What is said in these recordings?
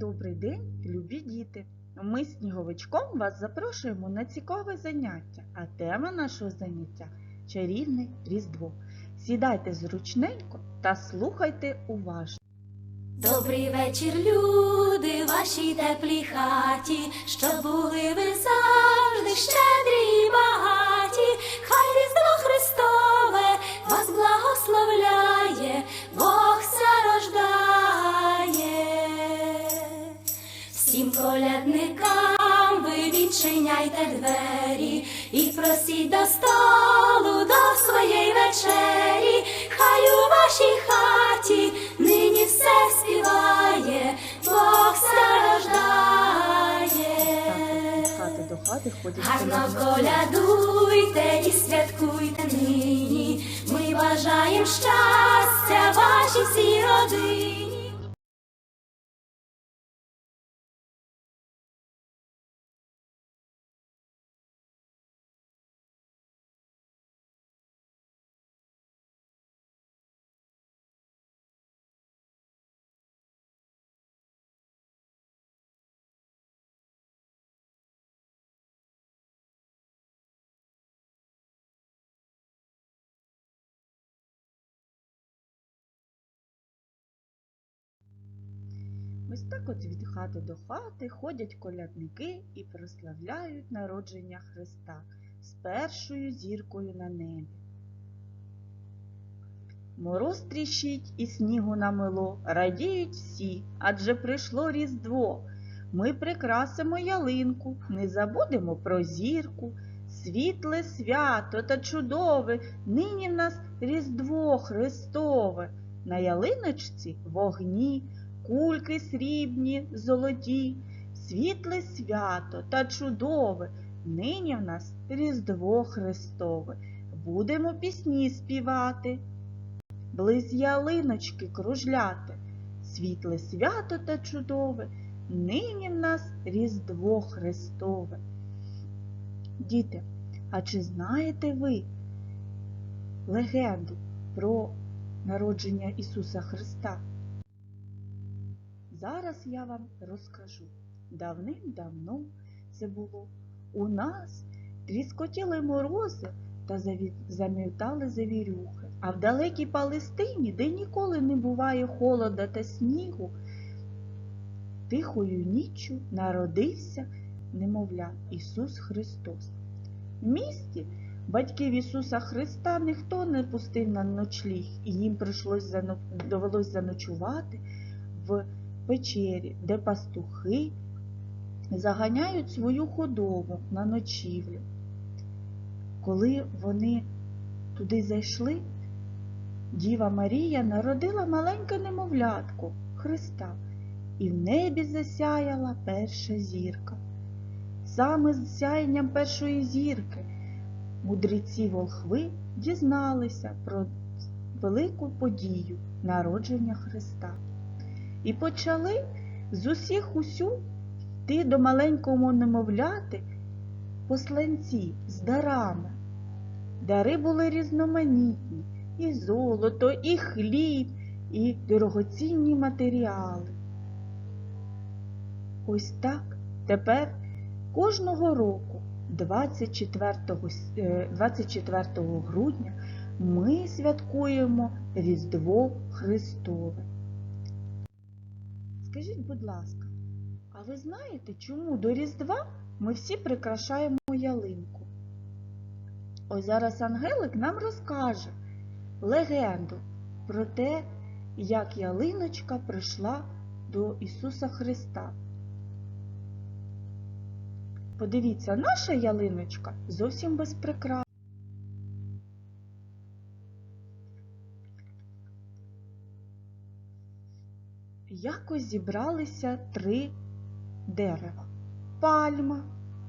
Добрий день, любі діти! Ми з сніговичком вас запрошуємо на цікаве заняття, а тема нашого заняття чарівне Різдво. Сідайте зручненько та слухайте уважно. Добрий вечір, люди, вашій теплій хаті, щоб були ви завжди щедрі відчиняйте двері і просіть до столу до своєї вечері. Хай у вашій хаті нині все співає, Бог ходять Гарно колядуйте і святкуйте нині. Ми бажаєм щастя вашій всій родині. Так от від хати до хати ходять колядники і прославляють народження Христа з першою зіркою на небі. Мороз тріщить і снігу намело, радіють всі, адже прийшло Різдво. Ми прикрасимо ялинку, не забудемо про зірку. Світле свято та чудове, нині в нас Різдво Христове. На ялиночці вогні, кульки срібні, золоті, світле свято та чудове, нині в нас Різдво Христове. Будемо пісні співати, близь ялиночки кружляти, світле свято та чудове, нині в нас Різдво Христове. Діти, а чи знаєте ви легенду про народження Ісуса Христа? Зараз я вам розкажу. Давним-давно це було. У нас тріскотіли морози та замітали завірюхи. А в далекій Палестині, де ніколи не буває холода та снігу, тихою ніччю народився немовля Ісус Христос. В місті батьків Ісуса Христа ніхто не пустив на ночліг, і їм прийшлось довелось заночувати в печері, де пастухи заганяють свою худобу на ночівлю. Коли вони туди зайшли, Діва Марія народила маленьке немовлятко Христа, і в небі засяяла перша зірка. Саме з сяєнням першої зірки мудреці волхви дізналися про велику подію народження Христа і почали з усіх усю йти до маленького немовляти посланці з дарами. Дари були різноманітні і золото, і хліб, і дорогоцінні матеріали. Ось так тепер кожного року, 24, е, 24 грудня, ми святкуємо Різдво Христове. Скажіть, будь ласка, а ви знаєте, чому до Різдва ми всі прикрашаємо ялинку? Ось зараз Ангелик нам розкаже легенду про те, як ялиночка прийшла до Ісуса Христа. Подивіться, наша ялиночка зовсім без прикрас. Якось зібралися три дерева пальма,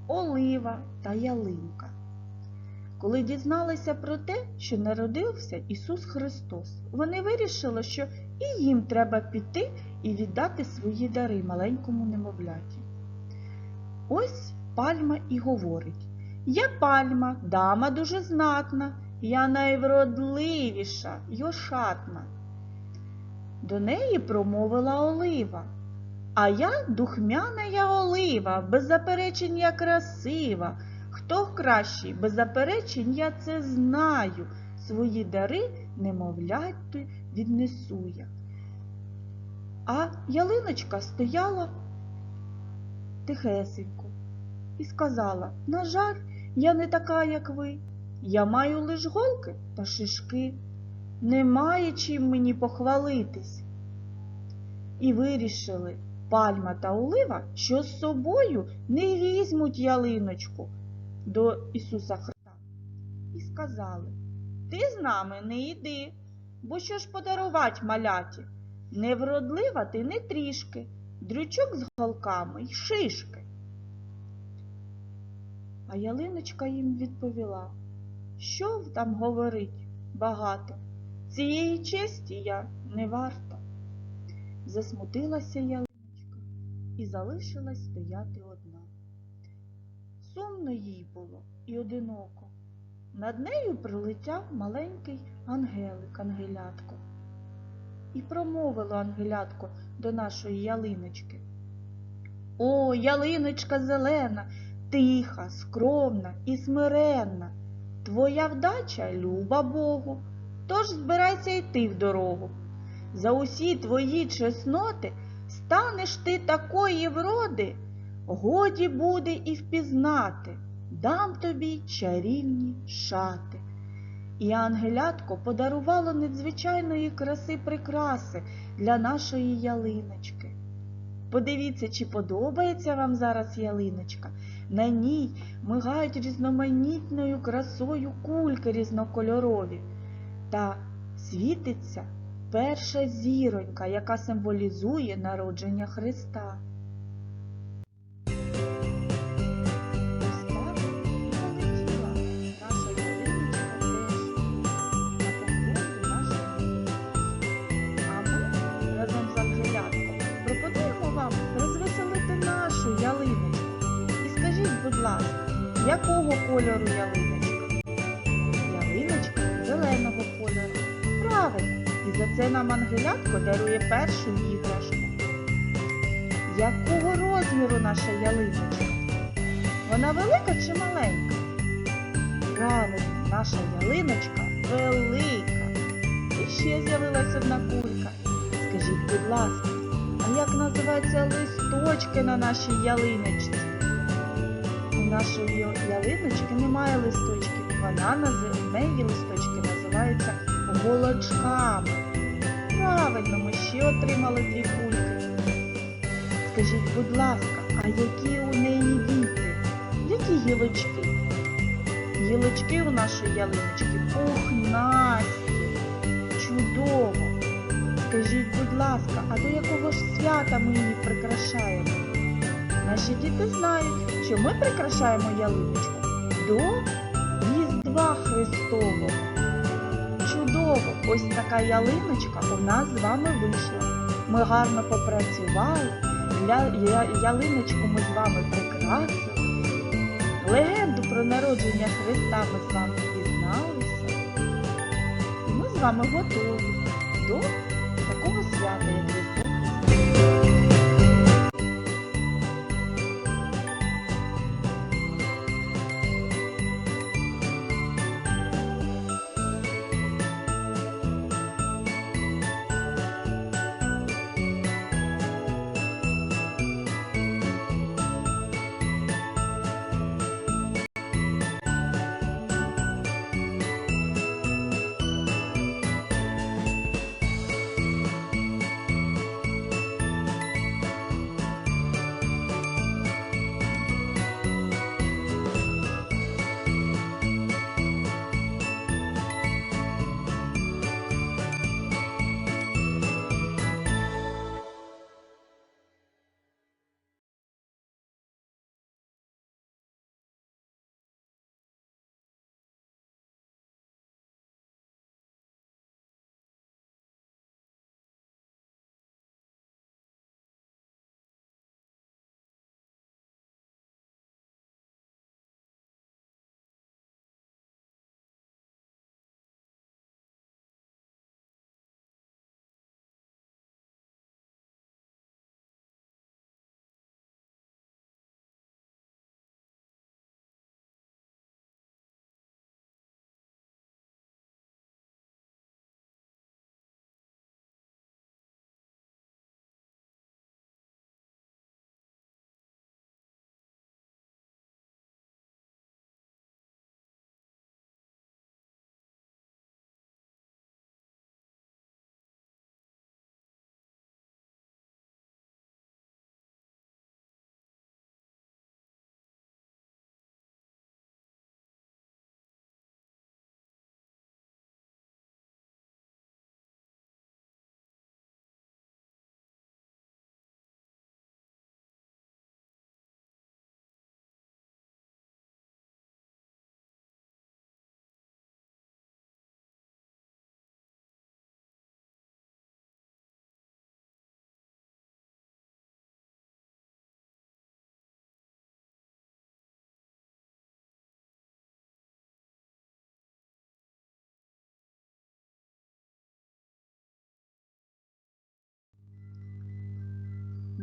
олива та ялинка. Коли дізналися про те, що народився Ісус Христос, вони вирішили, що і їм треба піти і віддати свої дари маленькому немовляті. Ось пальма і говорить Я пальма, дама дуже знатна, я найвродливіша й ошатна. До неї промовила олива. А я духмяна я олива, без заперечень я красива. Хто кращий, без заперечень я це знаю. Свої дари немовляти віднесу я. А ялиночка стояла тихесенько і сказала, на жаль, я не така, як ви. Я маю лиш голки та шишки. Немає чим мені похвалитись. І вирішили пальма та олива, що з собою не візьмуть ялиночку до Ісуса Христа. І сказали, ти з нами не йди, бо що ж подарувати маляті? Невродлива ти не трішки, дрючок з голками й шишки. А ялиночка їм відповіла, що там говорить багато, цієї честі я не варта. Засмутилася ялиночка і залишилась стояти одна. Сумно їй було і одиноко. Над нею прилетяв маленький ангелик, ангелятко. І промовило ангелятко до нашої ялиночки. О, ялиночка зелена, тиха, скромна і смиренна. Твоя вдача люба Богу, тож збирайся йти в дорогу. За усі твої чесноти станеш ти такої вроди, годі буде і впізнати, дам тобі чарівні шати. І ангелятко подарувало надзвичайної краси прикраси для нашої ялиночки. Подивіться, чи подобається вам зараз ялиночка. На ній мигають різноманітною красою кульки різнокольорові та світиться перша зіронька, яка символізує народження Христа. Ялиночку. І скажіть, будь ласка, якого кольору? Ялиночка це нам Ангелятко дарує першу іграшку. Якого розміру наша ялиночка? Вона велика чи маленька? Правильно, наша ялиночка велика. І ще з'явилась одна кулька. Скажіть, будь ласка, а як називаються листочки на нашій ялиночці? У нашої ялиночки немає листочків. Вона в неї листочки називаються голочками. Правильно, ми ще отримали дві кульки. Скажіть, будь ласка, а які у неї віти? Які гілочки? Гілочки у нашої ялиночки пухнасті. Чудово. Скажіть, будь ласка, а до якого ж свята ми її прикрашаємо? Наші діти знають, що ми прикрашаємо ялиночку до Різдва Христового. Чудово! Ось така ялиночка у нас з вами вийшла. Ми гарно попрацювали, ялиночку ми з вами прикрасили. Легенду про народження Христа ми з вами дізналися. Ми з вами готові до такого свята, як Різдво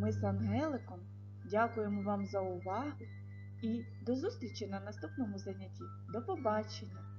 ми з Ангеликом дякуємо вам за увагу і до зустрічі на наступному занятті. До побачення!